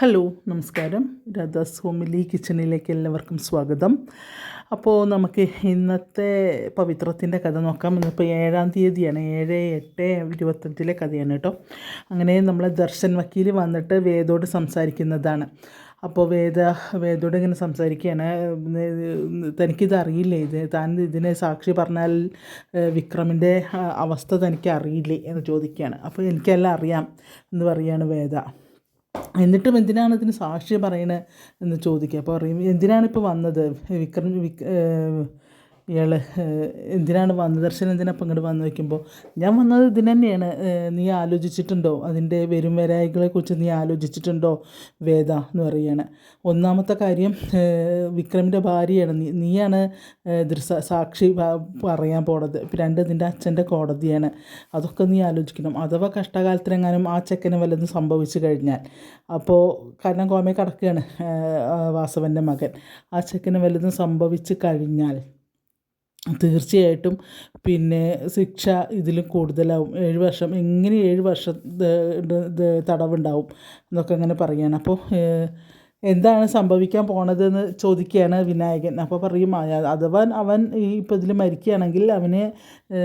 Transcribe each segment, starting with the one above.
Hello നമസ്കാരം. Radhas homely കിച്ചണിലേക്ക് എല്ലാവർക്കും സ്വാഗതം. അപ്പോൾ നമുക്ക് ഇന്നത്തെ പവിത്രത്തിന്റെ കഥ നോക്കാം. ഇന്നിപ്പോൾ ഏഴാം തീയതിയാണ്. ഏഴ് എട്ട് ഇരുപത്തഞ്ചിലെ കഥയാണ് കേട്ടോ. അങ്ങനെ നമ്മളെ ദർശൻ വക്കീൽ വന്നിട്ട് വേദോട് സംസാരിക്കുന്നതാണ്. അപ്പോൾ വേദ വേദോട് ഇങ്ങനെ സംസാരിക്കുകയാണ്. തനിക്കിത് അറിയില്ലേ? ഇത് താൻ ഇതിനെ സാക്ഷി പറഞ്ഞാൽ വിക്രമിന്റെ അവസ്ഥ തനിക്ക് അറിയില്ലേ എന്ന് ചോദിക്കുകയാണ്. അപ്പോൾ എനിക്കെല്ലാം അറിയാം എന്ന് പറയുകയാണ് വേദ. എന്നിട്ടും എന്തിനാണ് ഇതിന് സാക്ഷി പറയണത് എന്ന് ചോദിക്കുക? അപ്പോൾ പറയും എന്തിനാണ് ഇപ്പോൾ വന്നത്? വിക്രം വിക് ഇയാൾ എന്തിനാണ് വന്നത് ദർശനം എന്തിനാ പങ്കെടു വന്ന് വയ്ക്കുമ്പോൾ ഞാൻ വന്നത് ഇതിന് തന്നെയാണ്. നീ ആലോചിച്ചിട്ടുണ്ടോ? അതിന്റെ വരും വരായികളെക്കുറിച്ച് നീ ആലോചിച്ചിട്ടുണ്ടോ? വേദ എന്ന് പറയുകയാണ് ഒന്നാമത്തെ കാര്യം വിക്രമിന്റെ ഭാര്യയാണ്. നീ നീയാണ് ദൃശ സാക്ഷി പറയാൻ പോണത്. രണ്ട് നിന്റെ അച്ഛന്റെ കോടതിയാണ്. അതൊക്കെ നീ ആലോചിക്കണം. അഥവാ കഷ്ടകാലത്തിനെങ്ങാനും ആ ചെക്കന് വല്ലതും സംഭവിച്ചു കഴിഞ്ഞാൽ. അപ്പോൾ കാരണം കോമയെ കടക്കുകയാണ് വാസവന്റെ മകൻ. ആ ചെക്കന് വല്ലതും സംഭവിച്ചു കഴിഞ്ഞാൽ തീർച്ചയായിട്ടും പിന്നെ ശിക്ഷ ഇതിലും കൂടുതലാവും. ഏഴ് വർഷം എങ്ങനെ ഏഴ് വർഷം തടവുണ്ടാവും എന്നൊക്കെ അങ്ങനെ പറയുകയാണ് അപ്പോൾ എന്താണ് സംഭവിക്കാൻ പോണതെന്ന് ചോദിക്കുകയാണ് വിനായകൻ. അപ്പോൾ പറയും "ആ, അഥവാ അവൻ ഈ ഇപ്പോൾ ഇതിൽ മരിക്കുകയാണെങ്കിൽ അവന്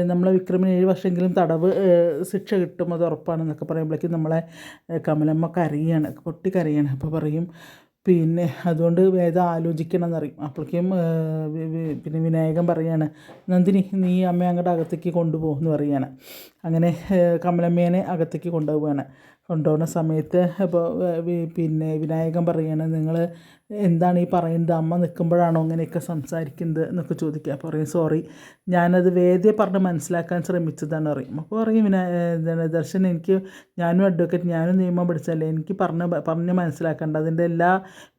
നമ്മളെ വിക്രമിന് ഏഴ് വർഷമെങ്കിലും തടവ് ശിക്ഷ കിട്ടും അത് ഉറപ്പാണെന്നൊക്കെ പറയുമ്പോഴേക്കും നമ്മളെ കമലമ്മ കരയാണ് പൊട്ടി കരയാണ് അപ്പോൾ പറയും പിന്നെ അതുകൊണ്ട് വേദം ആലോചിക്കണം എന്നറിയും അപ്പോഴേക്കും പിന്നെ വിനായകൻ പറയാണ് നന്ദിനി നീ അമ്മ അങ്ങോട്ട് അകത്തേക്ക് കൊണ്ടുപോകും എന്ന് പറയാണ് അങ്ങനെ കമലമ്മേനെ അകത്തേക്ക് കൊണ്ടുപോവുകയാണ്. കൊണ്ടുപോകുന്ന സമയത്ത് അപ്പോൾ പിന്നെ വിനായകൻ പറയാണ് നിങ്ങൾ എന്താണ് ഈ പറയുന്നത്? അമ്മ നിൽക്കുമ്പോഴാണോ അങ്ങനെയൊക്കെ സംസാരിക്കുന്നത് എന്നൊക്കെ ചോദിക്കുക. അപ്പോൾ പറയും സോറി ഞാനത് വേദിയെ പറഞ്ഞ് മനസ്സിലാക്കാൻ ശ്രമിച്ചതാണ് പറയും. അപ്പോൾ പറയും എന്താണ് ദർശൻ എനിക്ക് ഞാനും അഡ്വക്കേറ്റ് ഞാനും നിയമം പഠിച്ചല്ലേ എനിക്ക് പറഞ്ഞ് പറഞ്ഞ് മനസ്സിലാക്കേണ്ട. അതിന്റെ എല്ലാ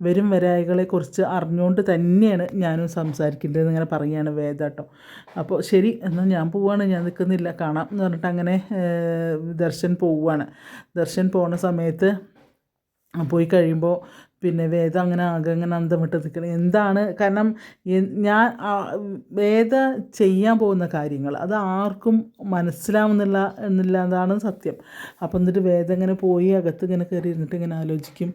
വരും വരായികളെക്കുറിച്ച് അറിഞ്ഞുകൊണ്ട് തന്നെയാണ് ഞാനും സംസാരിക്കേണ്ടത് ഇങ്ങനെ പറയുകയാണ് വേദ കേട്ടോ അപ്പോൾ ശരി എന്നാൽ ഞാൻ പോവുകയാണ് ഞാൻ നിൽക്കുന്നില്ല. കാണാം എന്ന് പറഞ്ഞിട്ട് അങ്ങനെ ദർശൻ പോവുകയാണ് ദർശൻ പോണ സമയത്ത് പോയി കഴിയുമ്പോൾ പിന്നെ വേദം അങ്ങനെ ആകെ അങ്ങനെ അന്തം വിട്ട് നിൽക്കണം. എന്താണ് കാരണം ഞാൻ വേദ ചെയ്യാൻ പോകുന്ന കാര്യങ്ങൾ അത് ആർക്കും മനസ്സിലാവുന്നില്ല എന്നില്ലാതാണ് സത്യം. അപ്പം എന്നിട്ട് വേദം ഇങ്ങനെ പോയി അകത്ത് ഇങ്ങനെ കയറി ഇരുന്നിട്ട് ഇങ്ങനെ ആലോചിക്കും.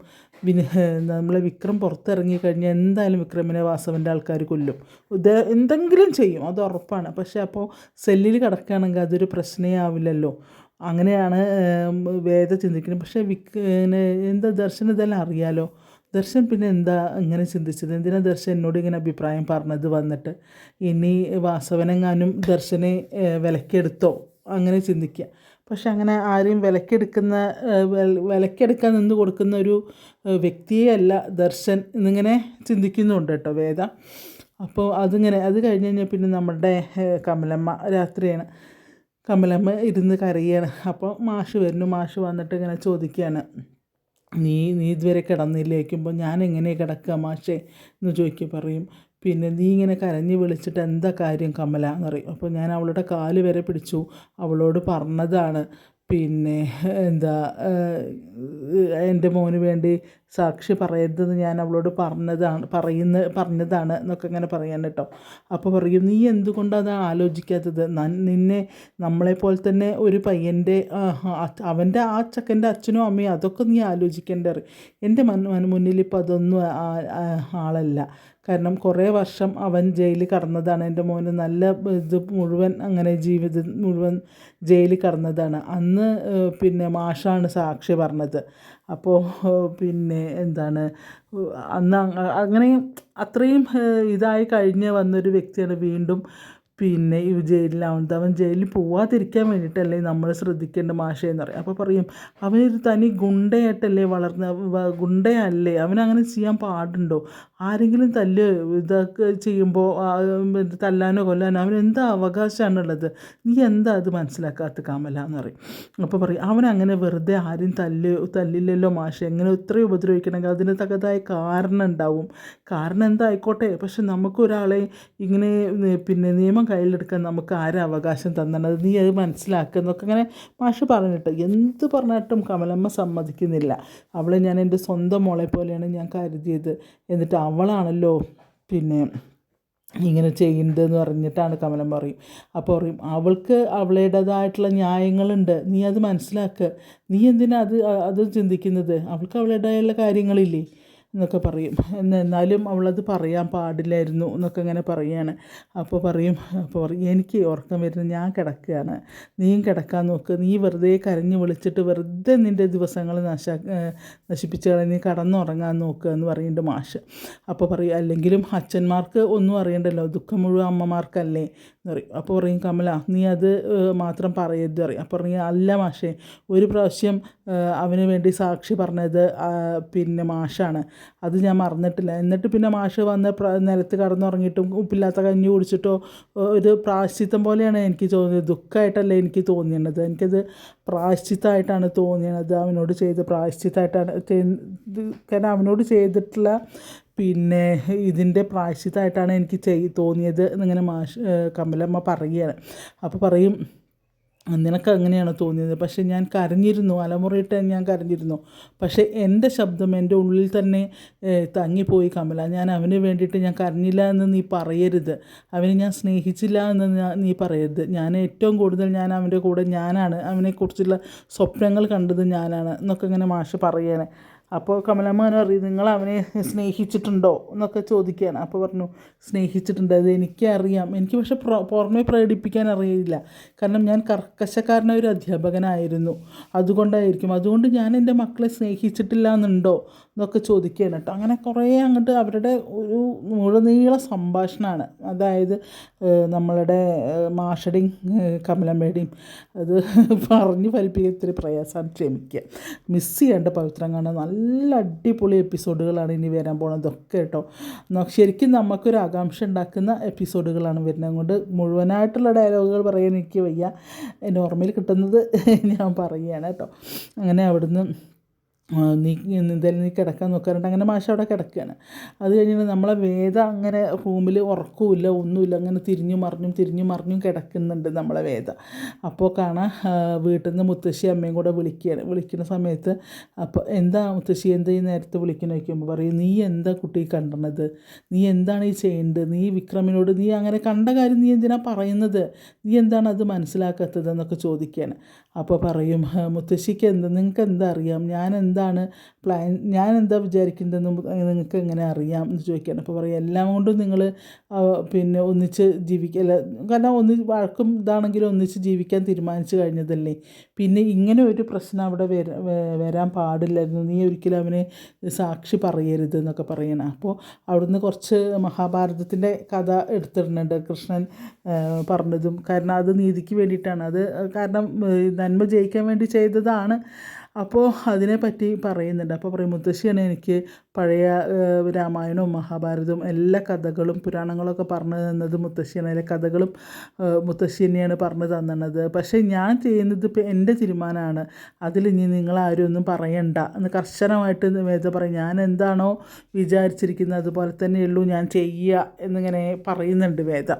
പിന്നെ നമ്മളെ വിക്രം പുറത്തിറങ്ങി കഴിഞ്ഞാൽ എന്തായാലും വിക്രമിനെ വാസവന്റെ ആൾക്കാർ കൊല്ലും. ഇത് എന്തെങ്കിലും ചെയ്യും അത് ഉറപ്പാണ്. പക്ഷേ അപ്പോൾ സെല്ലിൽ കിടക്കുകയാണെങ്കിൽ അതൊരു പ്രശ്നമേ ആവില്ലല്ലോ. അങ്ങനെയാണ് വേദ ചിന്തിക്കുന്നത്. പക്ഷേ വിക് എന്താ ദർശനം ഇതെല്ലാം അറിയാലോ? ദർശൻ പിന്നെ എന്താ ഇങ്ങനെ ചിന്തിച്ചത്? എന്തിനാ ദർശൻ എന്നോട് ഇങ്ങനെ അഭിപ്രായം പറഞ്ഞത് വന്നിട്ട്? ഇനി വാസവനെങ്ങാനും ദർശനെ വിലക്കെടുത്തോ? അങ്ങനെ ചിന്തിക്കുക പക്ഷെ അങ്ങനെ ആരെയും വിലക്കെടുക്കുന്ന വിലക്കെടുക്കാൻ നിന്ന് കൊടുക്കുന്ന ഒരു വ്യക്തിയെ അല്ല ദർശൻ എന്നിങ്ങനെ ചിന്തിക്കുന്നുണ്ട് കേട്ടോ വേദ. അപ്പോൾ അതിങ്ങനെ അത് കഴിഞ്ഞ് കഴിഞ്ഞാൽ പിന്നെ നമ്മുടെ കമലമ്മ രാത്രിയാണ്. കമലമ്മ ഇരുന്ന് കരയാണ്. അപ്പോൾ മാഷ് വരുന്നു. മാഷ് വന്നിട്ട് ഇങ്ങനെ ചോദിക്കുകയാണ് നീ നീ ഇതുവരെ കിടന്നില്ലേക്കുമ്പോൾ ഞാൻ എങ്ങനെ കിടക്കുക മാഷേ എന്ന് ചോദിക്കുക പറയും. പിന്നെ നീ ഇങ്ങനെ കരഞ്ഞ് വിളിച്ചിട്ട് എന്താ കാര്യം കമല എന്ന് പറയും. അപ്പോൾ ഞാൻ അവളുടെ കാൽ വരെ പിടിച്ചു. അവളോട് പറഞ്ഞതാണ്. പിന്നെ എന്താ എന്റെ മോന് വേണ്ടി സാക്ഷി പറയരുതെന്ന് ഞാൻ അവളോട് പറഞ്ഞതാണ് പറയുന്ന പറഞ്ഞതാണ് എന്നൊക്കെ ഇങ്ങനെ പറയാൻ കേട്ടോ. അപ്പോൾ പറയും നീ എന്തുകൊണ്ടത് ആലോചിക്കാത്തത്? നിന്നെ നമ്മളെപ്പോലെ തന്നെ ഒരു പയ്യന്റെ അവന്റെ ആ ചക്കന്റെ അച്ഛനും അമ്മയും അതൊക്കെ നീ ആലോചിക്കേണ്ട എന്റെ മൻ മുന്നിൽ ഇപ്പോൾ അതൊന്നും ആളല്ല. കാരണം കുറേ വർഷം അവൻ ജയിലിൽ കടന്നതാണ്. എന്റെ മോന് നല്ല ഇത് മുഴുവൻ അങ്ങനെ ജീവിതം മുഴുവൻ ജയിലിൽ കടന്നതാണ്. അന്ന് പിന്നെ മാഷാണ് സാക്ഷി പറഞ്ഞത്. അപ്പോൾ പിന്നെ എന്താണ് അന്ന് അങ്ങനെ അത്രയും ഇതായി കഴിഞ്ഞ് വന്നൊരു വ്യക്തിയാണ് വീണ്ടും പിന്നെ ഈ ജയിലിലാവുന്നത് അവൻ ജയിലിൽ പോവാതിരിക്കാൻ വേണ്ടിയിട്ടല്ലേ നമ്മൾ ശ്രദ്ധിക്കേണ്ട മാഷയെന്ന് പറയും. അപ്പോൾ പറയും അവനൊരു തനി ഗുണ്ടയായിട്ടല്ലേ വളർന്ന ഗുണ്ടയല്ലേ അവനങ്ങനെ ചെയ്യാൻ പാടുണ്ടോ? ആരെങ്കിലും തല്ല് ഇതൊക്കെ ചെയ്യുമ്പോൾ തല്ലാനോ കൊല്ലാനോ അവന് എന്താ അവകാശമാണുള്ളത്? നീ എന്താ അത് മനസ്സിലാക്കാത്ത കാമല എന്ന് പറയും. അപ്പോൾ പറയും അവനങ്ങനെ വെറുതെ ആരും തല്ല് തല്ലില്ലല്ലോ മാഷെ എങ്ങനെ ഇത്രയും ഉപദ്രവിക്കണമെങ്കിൽ അതിന് തക്കതായ കാരണം ഉണ്ടാവും. കാരണം എന്തായിക്കോട്ടെ പക്ഷെ നമുക്കൊരാളെ ഇങ്ങനെ പിന്നെ നിയമം കയ്യിലെടുക്കാൻ നമുക്ക് ആരും അവകാശം തന്നത് നീ അത് മനസ്സിലാക്കുന്നൊക്കെ അങ്ങനെ മാഷ് പറഞ്ഞിട്ട് എന്ത് പറഞ്ഞിട്ടും കമലമ്മ സമ്മതിക്കുന്നില്ല. അവളെ ഞാൻ എന്റെ സ്വന്തം മോളെ പോലെയാണ് ഞാൻ കരുതിയത്. എന്നിട്ട് അവളാണല്ലോ പിന്നെ ഇങ്ങനെ ചെയ്യുന്നതെന്ന് പറഞ്ഞിട്ടാണ് കമലം പറയും. അപ്പോൾ പറയും അവൾക്ക് അവളുടേതായിട്ടുള്ള ന്യായങ്ങളുണ്ട്. നീ അത് മനസ്സിലാക്കുക നീ എന്തിനാ അത് അത് ചിന്തിക്കുന്നത്? അവൾക്ക് അവളുടേതായുള്ള കാര്യങ്ങളില്ലേ? എന്നൊക്കെ പറയും. എന്ന് എന്നാലും അവളത് പറയാൻ പാടില്ലായിരുന്നു എന്നൊക്കെ ഇങ്ങനെ പറയുകയാണ് അപ്പോൾ പറയും അപ്പോൾ പറയും എനിക്ക് ഉറക്കം വരുന്നു ഞാൻ കിടക്കുകയാണ്. നീയും കിടക്കാൻ നോക്ക്. നീ വെറുതെ കരഞ്ഞ് വിളിച്ചിട്ട് വെറുതെ നിന്റെ ദിവസങ്ങൾ നശ നശിപ്പിച്ച് നീ കടന്നുറങ്ങാൻ നോക്കുക എന്ന് പറയുന്നുണ്ട് മാഷ്. അപ്പോൾ പറയും അല്ലെങ്കിലും അച്ഛന്മാർക്ക് ഒന്നും അറിയണ്ടല്ലോ. ദുഃഖം മുഴുവൻ അമ്മമാർക്കല്ലേ. എന്ന് പറയും അപ്പോൾ പറയും കമല നീ അത് മാത്രം പറയരുത് പറയും. അപ്പോൾ പറയും അല്ല മാഷേ ഒരു പ്രാവശ്യം അവന് വേണ്ടി സാക്ഷി പറഞ്ഞത് പിന്നെ മാഷാണ്. അത് ഞാൻ മറന്നിട്ടില്ല. എന്നിട്ട് പിന്നെ മാഷ് വന്ന് നിലത്ത് കടന്നുറങ്ങിയിട്ടും ഉപ്പില്ലാത്ത കഞ്ഞി കുടിച്ചിട്ടോ ഒരു പ്രായശ്ചിത്തം പോലെയാണ് എനിക്ക് തോന്നിയത്. ദുഃഖമായിട്ടല്ല എനിക്ക് തോന്നിയത്. എനിക്കത് പ്രായശ്ചിത്തമായിട്ടാണ് തോന്നിയത്. അവനോട് ചെയ്ത് പ്രായശ്ചിത്തമായിട്ടാണ് ചെയ്ത് കാരണം അവനോട് ചെയ്തിട്ടുള്ള പിന്നെ ഇതിന്റെ പ്രായശ്ചിത്തമായിട്ടാണ് എനിക്ക് ചെയ് തോന്നിയത് എന്നിങ്ങനെ മാഷ് കമലമ്മ പറയുകയാണ്. അപ്പോൾ പറയും നിനക്ക് അങ്ങനെയാണ് തോന്നിയത്. പക്ഷേ ഞാൻ കരഞ്ഞിരുന്നു. അലമുറയിട്ട് ഞാൻ കരഞ്ഞിരുന്നു. പക്ഷേ എന്റെ ശബ്ദം എന്റെ ഉള്ളിൽ തന്നെ തങ്ങിപ്പോയി കമല. ഞാൻ അവന് വേണ്ടിയിട്ട് ഞാൻ കരഞ്ഞില്ല എന്ന് നീ പറയരുത്. അവനെ ഞാൻ സ്നേഹിച്ചില്ല എന്ന് നീ പറയരുത്. ഞാൻ ഏറ്റവും കൂടുതൽ ഞാൻ അവന്റെ കൂടെ ഞാനാണ്. അവനെക്കുറിച്ചുള്ള സ്വപ്നങ്ങൾ കണ്ടത് ഞാനാണ്. എന്നൊക്കെ ഇങ്ങനെ മാഷ് പറയുകയാണ്. അപ്പോൾ കമലമ്മ അറിയും നിങ്ങൾ അവനെ സ്നേഹിച്ചിട്ടുണ്ടോ? എന്നൊക്കെ ചോദിക്കുകയാണ് അപ്പോൾ പറഞ്ഞു സ്നേഹിച്ചിട്ടുണ്ട്. അത് എനിക്കറിയാം. എനിക്ക് പക്ഷെ പുറ- പുറമെ പ്രകടിപ്പിക്കാൻ അറിയില്ല. കാരണം ഞാൻ കർക്കശക്കാരനായ ഒരു അധ്യാപകനായിരുന്നു. അതുകൊണ്ടായിരിക്കും. അതുകൊണ്ട് ഞാൻ എന്റെ മക്കളെ സ്നേഹിച്ചിട്ടില്ല എന്നുണ്ടോ എന്നൊക്കെ ചോദിക്കുകയാണ് കേട്ടോ. അങ്ങനെ കുറേ അങ്ങോട്ട് അവരുടെ ഒരു മുഴുനീള സംഭാഷണമാണ്. അതായത് നമ്മളുടെ മാഷടിയും കമലമ്മയുടെയും അത് പറഞ്ഞ് ഫലിപ്പിക്കാൻ ഇത്തിരി പ്രയാസമാണ് ക്ഷമിക്കുക. മിസ് ചെയ്യേണ്ട പവിത്രം കാണാൻ നല്ല അടിപൊളി എപ്പിസോഡുകളാണ് ഇനി വരാൻ പോണതൊക്കെ കേട്ടോ. ന- ശരിക്കും നമുക്കൊരു ആകാംക്ഷ ഉണ്ടാക്കുന്ന എപ്പിസോഡുകളാണ് വരുന്നത്. അതുകൊണ്ട് മുഴുവനായിട്ടുള്ള ഡയലോഗുകൾ പറയാൻ എനിക്ക് വയ്യ. ഓർമ്മയിൽ കിട്ടുന്നത് ഞാൻ പറയുകയാണ് കേട്ടോ. അങ്ങനെ അവിടുന്ന് നീ നീ കിടക്കാൻ നോക്കാറുണ്ട്. അങ്ങനെ മാഷ അവിടെ കിടക്കുകയാണ്. അത് കഴിഞ്ഞിട്ട് നമ്മളെ വേദ അങ്ങനെ റൂമിൽ ഉറക്കമില്ല ഒന്നുമില്ല. അങ്ങനെ തിരിഞ്ഞു മറിഞ്ഞും തിരിഞ്ഞു മറിഞ്ഞും കിടക്കുന്നുണ്ട് നമ്മളെ വേദ. അപ്പോൾ കാണാം വീട്ടിൽ നിന്ന് മുത്തശ്ശി അമ്മയും കൂടെ വിളിക്കുകയാണ്. വിളിക്കുന്ന സമയത്ത് അപ്പോൾ എന്താ മുത്തശ്ശി എന്താ ഈ നേരത്തെ വിളിക്കുന്ന വയ്ക്കുമ്പോൾ പറയും നീ എന്താ കുട്ടി കണ്ടണത്? നീ എന്താണ് ഈ ചെയ്യേണ്ടത്? നീ വിക്രമിനോട് നീ അങ്ങനെ കണ്ട കാര്യം നീ എന്തിനാണ് പറയുന്നത്? നീ എന്താണ് അത് മനസ്സിലാക്കാത്തത് എന്നൊക്കെ ചോദിക്കുകയാണ്. അപ്പോൾ പറയും "ആ, മുത്തശ്ശിക്ക് എന്ത് നിങ്ങൾക്ക് എന്താ അറിയാം? ഞാൻ എന്താണ് പ്ലാൻ ഞാൻ എന്താ വിചാരിക്കേണ്ടതെന്ന് നിങ്ങൾക്ക് എങ്ങനെ അറിയാം? എന്ന് ചോദിക്കുകയാണ് അപ്പോൾ പറയും എല്ലാം കൊണ്ടും നിങ്ങൾ പിന്നെ ഒന്നിച്ച് ജീവിക്കല്ല കാരണം ഒന്ന് വഴക്കും ഇതാണെങ്കിലും ഒന്നിച്ച് ജീവിക്കാൻ തീരുമാനിച്ചു കഴിഞ്ഞതല്ലേ. പിന്നെ ഇങ്ങനെ ഒരു പ്രശ്നം അവിടെ വരാൻ പാടില്ലായിരുന്നു. നീ ഒരിക്കലും അവനെ സാക്ഷി പറയരുത് എന്നൊക്കെ പറയണം. അപ്പോൾ അവിടുന്ന് കുറച്ച് മഹാഭാരതത്തിന്റെ കഥ എടുത്തിടുന്നുണ്ട് കൃഷ്ണൻ പറഞ്ഞതും. കാരണം അത് നീതിക്ക് വേണ്ടിയിട്ടാണ്. അത് കാരണം നന്മ ജയിക്കാൻ വേണ്ടി ചെയ്തതാണ്. അപ്പോൾ അതിനെപ്പറ്റി പറയുന്നുണ്ട്. അപ്പോൾ പറയും മുത്തശ്ശിയാണ് എനിക്ക് പഴയ രാമായണവും മഹാഭാരതവും എല്ലാ കഥകളും പുരാണങ്ങളൊക്കെ പറഞ്ഞു തന്നത് മുത്തശ്ശിയാണ്. അതിലെ കഥകളും മുത്തശ്ശി തന്നെയാണ് പറഞ്ഞു തന്നത്. പക്ഷേ ഞാൻ ചെയ്യുന്നത് ഇപ്പം എന്റെ തീരുമാനമാണ്. അതിൽ ഇനി നിങ്ങളാരും ഒന്നും പറയണ്ട. എന്ന് കർശനമായിട്ട് വേദ പറയും. ഞാൻ എന്താണോ വിചാരിച്ചിരിക്കുന്നത് അതുപോലെ തന്നെയുള്ളൂ ഞാൻ ചെയ്യുക എന്നിങ്ങനെ പറയുന്നുണ്ട് വേദ.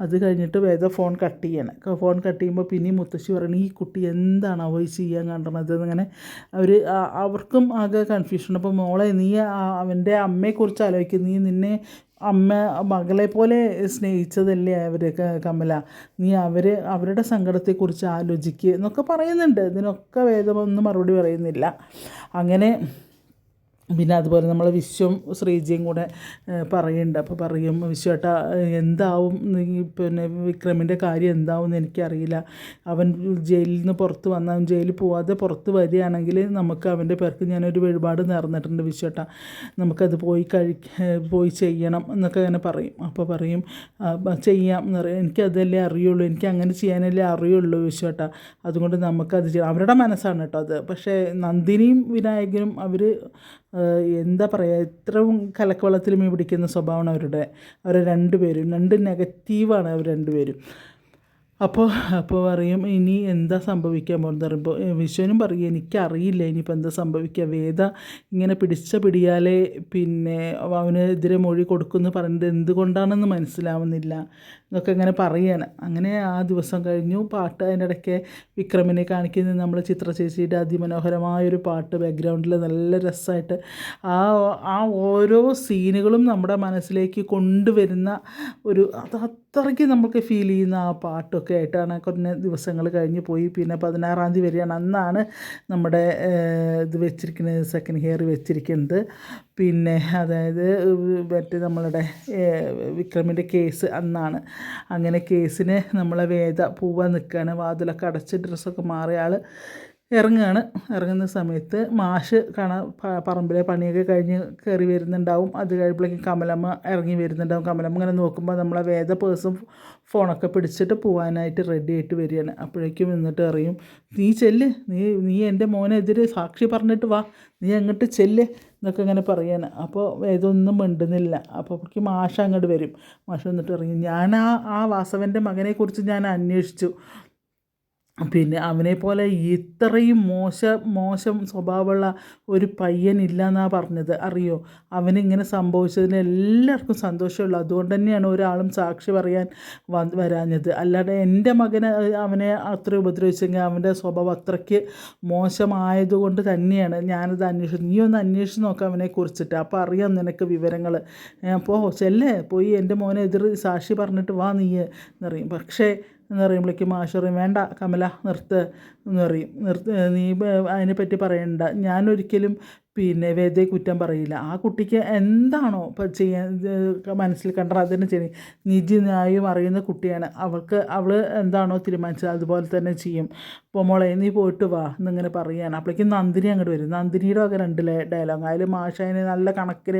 അത് കഴിഞ്ഞിട്ട് വേദ ഫോൺ കട്ട് ചെയ്യണം. ഫോൺ കട്ട് ചെയ്യുമ്പോൾ പിന്നെയും മുത്തശ്ശി പറയണം ഈ കുട്ടി എന്താണ് അവ ചെയ്യാൻ കണ്ടത് എന്നിങ്ങനെ അവർ അവർക്കും ആകെ കൺഫ്യൂഷൻ അപ്പോൾ മോളെ നീ അവന്റെ അമ്മയെക്കുറിച്ച് ആലോചിക്കും. നീ നിന്നെ അമ്മ മകളെ പോലെ സ്നേഹിച്ചതല്ലേ അവർ കമല. നീ അവർ അവരുടെ സങ്കടത്തെക്കുറിച്ച് ആലോചിക്കുക എന്നൊക്കെ പറയുന്നുണ്ട്. ഇതിനൊക്കെ വേദമൊന്നും മറുപടി പറയുന്നില്ല. അങ്ങനെ പിന്നെ അതുപോലെ നമ്മൾ വിശ്വം ശ്രീജിയും കൂടെ പറയുന്നുണ്ട്. അപ്പോൾ പറയും വിശ്വേട്ട എന്താവും? പിന്നെ വിക്രമിന്റെ കാര്യം എന്താവും എനിക്കറിയില്ല. അവൻ ജയിലിൽ നിന്ന് പുറത്ത് വന്ന അവൻ ജയിലിൽ പോവാതെ പുറത്ത് വരികയാണെങ്കിൽ നമുക്ക് അവന്റെ പേർക്ക് ഞാനൊരു വഴിപാട് നേർന്നിട്ടുണ്ട് വിശ്വേട്ട. നമുക്കത് പോയി കഴി പോയി ചെയ്യണം എന്നൊക്കെ അങ്ങനെ പറയും. അപ്പോൾ പറയും "ആ, ബ- ചെയ്യാം എന്ന് പറയും. എനിക്കതല്ലേ അറിയുള്ളൂ. എനിക്ക് അങ്ങനെ ചെയ്യാനല്ലേ അറിയുള്ളൂ വിശ്വേട്ട. അതുകൊണ്ട് നമുക്കത് ചെയ്യാം. അവരുടെ മനസ്സാണ് കേട്ടോ അത്. പക്ഷേ നന്ദിനിയും വിനായകനും അവർ എന്താ പറയുക ഇത്രയും കലക്കവെള്ളത്തിൽ മീൻ പിടിക്കുന്ന സ്വഭാവമാണ് അവരുടെ. അവർ രണ്ടുപേരും രണ്ട് നെഗറ്റീവാണ് അവർ രണ്ടുപേരും. അപ്പോൾ അപ്പോൾ പറയും ഇനി എന്താ സംഭവിക്കാൻ പോകുന്നത്? പറയുമ്പോൾ വിശ്വനും പറയും എനിക്കറിയില്ല ഇനിയിപ്പോൾ എന്താ സംഭവിക്കുക? വേദ ഇങ്ങനെ പിടിച്ച പിടിയാലേ പിന്നെ അവനെതിരെ മൊഴി കൊടുക്കുമെന്ന് പറയുന്നത് എന്തുകൊണ്ടാണെന്ന് മനസ്സിലാവുന്നില്ല. എന്നൊക്കെ ഇങ്ങനെ പറയുകയാണ് അങ്ങനെ ആ ദിവസം കഴിഞ്ഞു. പാട്ട് അതിന്റെ ഇടയ്ക്ക് വിക്രമിനെ കാണിക്കുന്ന നമ്മൾ ചിത്ര ചേച്ചിയുടെ അതിമനോഹരമായൊരു പാട്ട് ബാക്ക്ഗ്രൗണ്ടിൽ നല്ല രസമായിട്ട് ആ ആ ഓരോ സീനുകളും നമ്മുടെ മനസ്സിലേക്ക് കൊണ്ടുവരുന്ന ഒരു അത് അത്രയ്ക്ക് നമുക്ക് ഫീൽ ചെയ്യുന്ന ആ പാട്ടൊക്കെ ആയിട്ടാണ് കുറഞ്ഞ ദിവസങ്ങൾ കഴിഞ്ഞ് പോയി. പിന്നെ പതിനാറാം തീയതി വരെയാണ് അന്നാണ് നമ്മുടെ ഇത് വെച്ചിരിക്കുന്നത് സെക്കൻഡ് ഹിയർ വെച്ചിരിക്കുന്നത്. പിന്നെ അതായത് മറ്റേ നമ്മളുടെ വിക്രമിന്റെ കേസ് അന്നാണ്. അങ്ങനെ കേസിന് നമ്മളെ വേദ പോവാൻ നിൽക്കുകയാണ് വാതിലൊക്കെ അടച്ച് ഡ്രസ്സൊക്കെ മാറിയ ആൾ ഇറങ്ങുകയാണ് ഇറങ്ങുന്ന സമയത്ത് മാഷ് കാണാൻ പറമ്പിലെ പണിയൊക്കെ കഴിഞ്ഞ് കയറി വരുന്നുണ്ടാവും. അത് കഴിയുമ്പോഴേക്കും കമലമ്മ ഇറങ്ങി വരുന്നുണ്ടാവും. കമലമ്മ ഇങ്ങനെ നോക്കുമ്പോൾ നമ്മളെ വേദ പേഴ്സും ഫോണൊക്കെ പിടിച്ചിട്ട് പോകാനായിട്ട് റെഡി ആയിട്ട് വരികയാണ്. അപ്പോഴേക്കും നിന്നിട്ട് അറിയും നീ ചെല്ല്. നീ നീ എന്റെ മോനെതിരെ സാക്ഷി പറഞ്ഞിട്ട് വാ. നീ അങ്ങോട്ട് ചെല്ല്. എന്നൊക്കെ ഇങ്ങനെ പറയാണ്. അപ്പോൾ ഇതൊന്നും മിണ്ടുന്നില്ല. അപ്പോൾ അപ്പോഴേക്കും മാഷ അങ്ങോട്ട് വരും. മാഷ വന്നിട്ട് ഇറങ്ങി ഞാൻ ആ ആ വാസവന്റെ മകനെക്കുറിച്ച് ഞാൻ അന്വേഷിച്ചു. പിന്നെ അവനെപ്പോലെ ഇത്രയും മോശ മോശം സ്വഭാവമുള്ള ഒരു പയ്യനില്ല എന്നാണ് പറഞ്ഞത്. അറിയോ? അവനിങ്ങനെ സംഭവിച്ചതിന് എല്ലാവർക്കും സന്തോഷമുള്ളൂ. അതുകൊണ്ട് തന്നെയാണ് ഒരാളും സാക്ഷി പറയാൻ വരാഞ്ഞത്. അല്ലാതെ എന്റെ മകനെ അവനെ അത്ര ഉപദ്രവിച്ചെങ്കിൽ അവന്റെ സ്വഭാവം അത്രയ്ക്ക് മോശമായതുകൊണ്ട് തന്നെയാണ് ഞാനത് അന്വേഷിച്ചത്. നീ ഒന്ന് അന്വേഷിച്ച് നോക്കാം അവനെ കുറിച്ചിട്ട് അപ്പോൾ അറിയാം നിനക്ക് വിവരങ്ങൾ. അപ്പോൾ ചെല്ലേ. പോയി എന്റെ മോനെ എതിർ സാക്ഷി പറഞ്ഞിട്ട് വാ നീ എന്നറിയും. പക്ഷേ എന്ന് പറയുമ്പോഴേക്കും മാഷ് വേണ്ട കമല നിർത്ത് എന്ന് പറയും. നിർത്ത് നീ അതിനെപ്പറ്റി പറയണ്ട. ഞാനൊരിക്കലും പിന്നെ വേദയെ കുറ്റം പറയില്ല. ആ കുട്ടിക്ക് എന്താണോ ഇപ്പം ചെയ്യാൻ മനസ്സിൽ കണ്ടത് അതിനെ ചെയ്യും. നിജി ന്യായം അറിയുന്ന കുട്ടിയാണ്. അവൾക്ക് അവൾ എന്താണോ തീരുമാനിച്ചത് അതുപോലെ തന്നെ ചെയ്യും. ഇപ്പോൾ മോളെ നീ പോയിട്ട് വാ എന്നിങ്ങനെ പറയുകയാണ് അപ്പോഴേക്കും നന്ദിനി അങ്ങോട്ട് വരും. നന്ദിനിയുടെ ഒക്കെ രണ്ട് ഡയലോഗ് അതിൽ മാഷായനെ നല്ല കണക്കിൽ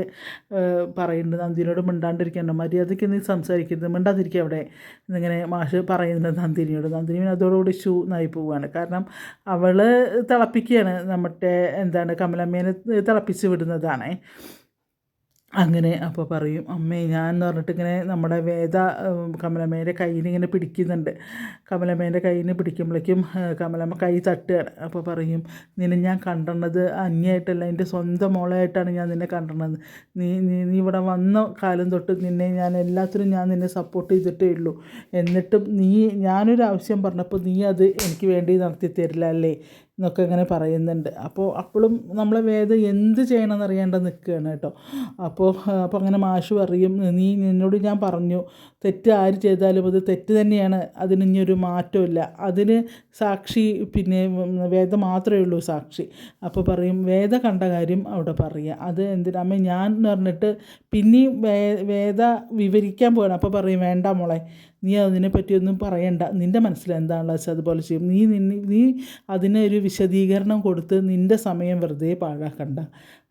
പറയുന്നുണ്ട്. നന്ദിനിയോട് മിണ്ടാണ്ടിരിക്കണ്ട. മര്യാദയ്ക്ക് നീ സംസാരിക്കരുത്. മിണ്ടാതിരിക്കുക അവിടെ. എന്നിങ്ങനെ മാഷ് പറയുന്നുണ്ട് നന്ദിനിയോട്. നന്ദിനി അതോടുകൂടി ഷൂ നായി പോവുകയാണ് കാരണം അവൾ തിളപ്പിക്കുകയാണ്. നമ്മുടെ എന്താണ് കമലമ്മേനെ തിളപ്പിച്ച് വിടുന്നതാണ്. അങ്ങനെ അപ്പോൾ പറയും അമ്മേ ഞാൻ എന്ന് പറഞ്ഞിട്ട് ഇങ്ങനെ നമ്മുടെ വേദ കമലമ്മേന്റെ കയ്യിൽ ഇങ്ങനെ പിടിക്കുന്നുണ്ട്. കമലമ്മേന്റെ കയ്യിൽ പിടിക്കുമ്പോഴേക്കും കമലമ്മ കൈ തട്ടുകയാണ്. അപ്പോൾ പറയും നിന്നെ ഞാൻ കണ്ടണത് അന്യായിട്ടല്ല എന്റെ സ്വന്തം മോളായിട്ടാണ് ഞാൻ നിന്നെ കണ്ടണത്. നീ നീ നീ ഇവിടെ വന്ന കാലം തൊട്ട് നിന്നെ ഞാൻ എല്ലാത്തിനും ഞാൻ നിന്നെ സപ്പോർട്ട് ചെയ്തിട്ടേ ഉള്ളൂ. എന്നിട്ടും നീ ഞാനൊരു ആവശ്യം പറഞ്ഞപ്പോൾ നീ അത് എനിക്ക് വേണ്ടി നടത്തി തരില്ല അല്ലേ? എന്നൊക്കെ ഇങ്ങനെ പറയുന്നുണ്ട്. അപ്പോൾ അപ്പോഴും നമ്മളെ വേദ എന്ത് ചെയ്യണമെന്ന് അറിയാണ്ട് നിൽക്കുകയാണ് കേട്ടോ. അപ്പോൾ അപ്പോൾ അങ്ങനെ മാഷ് പറയും നീ നിന്നോട് ഞാൻ പറഞ്ഞു തെറ്റ് ആര് ചെയ്താലും അത് തെറ്റ് തന്നെയാണ് അതിന് ഇനി ഒരു മാറ്റമില്ല അതിന് സാക്ഷി പിന്നെ വേദ മാത്രമേ ഉള്ളൂ സാക്ഷി. അപ്പോൾ പറയും വേദ കണ്ട കാര്യം അവിടെ പറയുക. അത് എന്തിനാ? അമ്മ ഞാൻ എന്ന് പറഞ്ഞിട്ട് പിന്നെയും വേ വേദ വിവരിക്കാൻ പോകണം അപ്പോൾ പറയും വേണ്ട മോളെ നീ അതിനെപ്പറ്റിയൊന്നും പറയണ്ട. നിന്റെ മനസ്സിൽ എന്താണല്ലോ വെച്ചാൽ അതുപോലെ ചെയ്യും. നീ നീ അതിനൊരു വിശദീകരണം കൊടുത്ത് നിന്റെ സമയം വെറുതെ പാഴാക്കണ്ട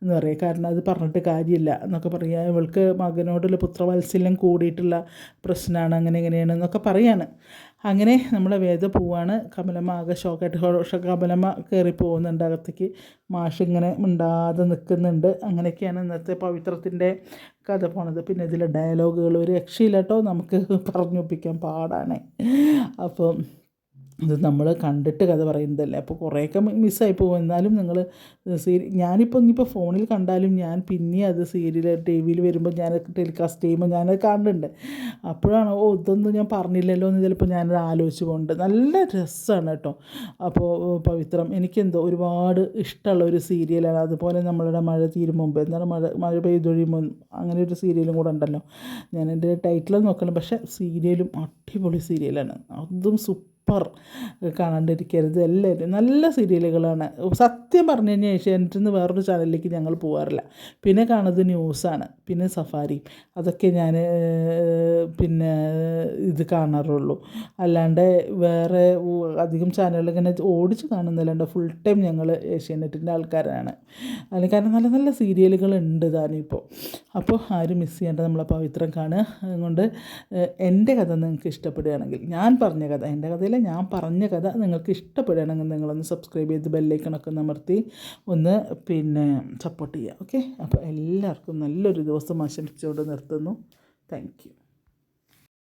എന്ന് പറയുക കാരണം അത് പറഞ്ഞിട്ട് കാര്യമില്ല എന്നൊക്കെ പറയുക ഇവൾക്ക് മകനോടുള്ള പുത്രവാത്സല്യം കൂടിയിട്ടുള്ള പ്രശ്നമാണ് അങ്ങനെ എങ്ങനെയാണ് എന്നൊക്കെ പറയാണ്. അങ്ങനെ നമ്മളെ വേദ പോവാണ്. കമലമ്മ ആകെ ഷോക്കായിട്ട് കമലമ്മ കയറി പോകുന്നുണ്ട് അകത്തേക്ക്. മാഷ് ഇങ്ങനെ മിണ്ടാതെ നിൽക്കുന്നുണ്ട്. അങ്ങനെയൊക്കെയാണ് ഇന്നത്തെ പവിത്രത്തിന്റെ കഥ പോണത്. പിന്നെ ഇതിലെ ഡയലോഗുകൾ ഒരു രക്ഷയില്ല കേട്ടോ. നമുക്ക് പറഞ്ഞൊപ്പിക്കാൻ പാടാണ്. അപ്പം ഇത് നമ്മൾ കണ്ടിട്ട് കഥ പറയുന്നതല്ലേ? അപ്പോൾ കുറേയൊക്കെ മിസ്സായി പോകും. എന്നാലും നിങ്ങൾ സീരി ഞാനിപ്പോൾ ഇനിയിപ്പോൾ ഫോണിൽ കണ്ടാലും ഞാൻ പിന്നെ അത് സീരിയൽ ടി വിയിൽ വരുമ്പോൾ ഞാൻ ടെലികാസ്റ്റ് ചെയ്യുമ്പോൾ ഞാനത് കാണുന്നുണ്ട്. അപ്പോഴാണ് ഓ ഇതൊന്നും ഞാൻ പറഞ്ഞില്ലല്ലോ എന്ന് ചിലപ്പോൾ ഞാനത് ആലോചിച്ച് പോകുന്നുണ്ട് നല്ല രസമാണ് കേട്ടോ. അപ്പോൾ പവിത്രം എനിക്കെന്തോ ഒരുപാട് ഇഷ്ടമുള്ള ഒരു സീരിയലാണ്. അതുപോലെ നമ്മളുടെ മഴ തീരും മുമ്പ്. എന്താണ് മഴ മഴ പെയ്തൊഴിയുമ്പോൾ അങ്ങനെ ഒരു സീരിയലും കൂടെ ഉണ്ടല്ലോ. ഞാൻ എന്റെ ടൈറ്റിൽ നോക്കണം പക്ഷേ സീരിയലും അടിപൊളി സീരിയലാണ്. അതും സൂപ്പർ സൂപ്പർ കാണാണ്ടിരിക്കരുത്. എല്ലാവരും നല്ല സീരിയലുകളാണ്. സത്യം പറഞ്ഞു കഴിഞ്ഞാൽ ഏഷ്യാനെറ്റിൽ വേറൊരു ചാനലിലേക്ക് ഞങ്ങൾ പോകാറില്ല പിന്നെ കാണുന്നത് ന്യൂസാണ്. പിന്നെ സഫാരി. അതൊക്കെ ഞാൻ പിന്നെ ഇത് കാണാറുള്ളൂ. അല്ലാണ്ട് വേറെ അധികം ചാനലുകൾ ഓടിച്ച് കാണുന്നില്ലാണ്ട് ഫുൾ ടൈം ഞങ്ങൾ ഏഷ്യാനെറ്റിന്റെ ആൾക്കാരാണ്. അതിന് കാരണം നല്ല നല്ല സീരിയലുകൾ ഉണ്ട് താനിപ്പോൾ അപ്പോൾ ആരും മിസ് ചെയ്യേണ്ട നമ്മളെ പവിത്രം കാണുക. അതുകൊണ്ട് എന്റെ കഥ നിങ്ങൾക്ക് ഇഷ്ടപ്പെടുകയാണെങ്കിൽ ഞാൻ പറഞ്ഞ കഥ എന്റെ കഥയിൽ ഞാൻ പറഞ്ഞ കഥ നിങ്ങൾക്ക് ഇഷ്ടപ്പെടുകയാണെങ്കിൽ നിങ്ങളൊന്ന് സബ്സ്ക്രൈബ് ചെയ്ത് ബെല്ലൈക്കണൊക്കെ അമർത്തി ഒന്ന് പിന്നെ സപ്പോർട്ട് ചെയ്യുക ഓക്കെ അപ്പോൾ എല്ലാവർക്കും നല്ലൊരു ദിവസം ആശംസിച്ചുകൊണ്ട് നിർത്തുന്നു. താങ്ക്